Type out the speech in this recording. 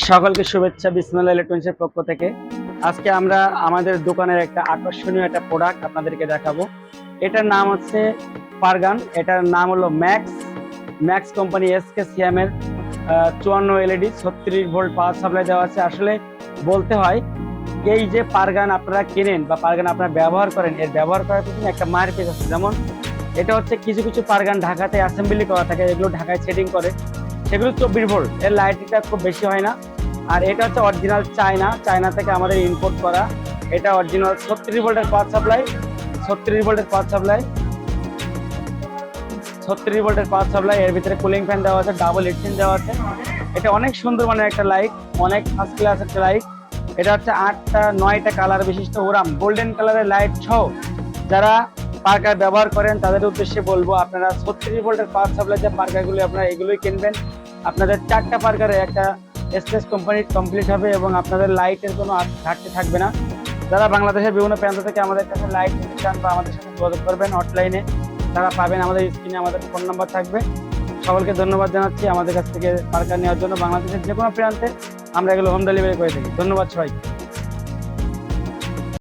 সকলকে শুভেচ্ছা, বিসমিল্লাহ ইলেকট্রনিক্সের পক্ষ থেকে। আজকে আমরা আমাদের দোকানের একটা আকর্ষণীয় একটা প্রোডাক্ট আপনাদেরকে দেখাবো। এটার নাম হচ্ছে পারগান। এটার নাম হলো ম্যাক্স। ম্যাক্স কোম্পানি এসকে সিএমের চুয়ান্ন এলইডি, ছত্রিশ ভোল্ট পাওয়ার সাপ্লাই দেওয়া আছে। আসলে বলতে হয়, এই যে পারগান আপনারা কেনেন বা পারগান আপনারা ব্যবহার করেন, এর ব্যবহার করার পিছনে একটা পেজ আছে। যেমন, এটা হচ্ছে কিছু কিছু পারগান ঢাকাতে অ্যাসেম্বলি করা থাকে, এগুলো ঢাকায় সেটিং করে। সেগুলো চব্বিশ ভোল্ট। এর লাইটটা খুব বেশি হয় না। আর এটা হচ্ছে অরিজিনাল চায়না চায়না থেকে আমাদের ইম্পোর্ট করা। এটা অরিজিনাল ছত্রিশ ভোল্টের পাওয়ার সাপ্লাই ছত্রিশ ভোল্টের পাওয়ার সাপ্লাই ছত্রিশ ভোল্টের পাওয়ার সাপ্লাই এর ভিতরে কুলিং ফ্যান দেওয়া আছে ডাবল এইটিন দেওয়া আছে। এটা অনেক সুন্দর মানের একটা লাইট অনেক ফার্স্ট ক্লাস একটা লাইট এটা হচ্ছে আটটা, নয়টা কালার বিশিষ্ট ওরাম। গোল্ডেন কালারের লাইট সহ যারা পার্কার ব্যবহার করেন, তাদের উদ্দেশ্যে বলব, আপনারা ছত্রিশ ভোল্টের পাওয়ার সাপ্লাই যে পার্কারগুলি আপনারা এগুলোই কিনবেন। আপনাদের চারটা পার্কারে একটা স্পেস কোম্পানি কমপ্লিট হবে এবং আপনাদের লাইটের কোনো ঘাটতি থাকবে না। যারা বাংলাদেশের বিভিন্ন প্রান্ত থেকে আমাদের কাছে লাইট নিতে চান বা আমাদের সাথে যোগাযোগ করবেন হটলাইনে তারা পাবেন আমাদের স্ক্রিনে আমাদের ফোন নাম্বার থাকবে। সকলকে ধন্যবাদ জানাচ্ছি আমাদের কাছ থেকে পার্কার নেওয়ার জন্য। বাংলাদেশের যে কোনো প্রান্তে আমরা এগুলো হোম ডেলিভারি করে থাকি। ধন্যবাদ সবাই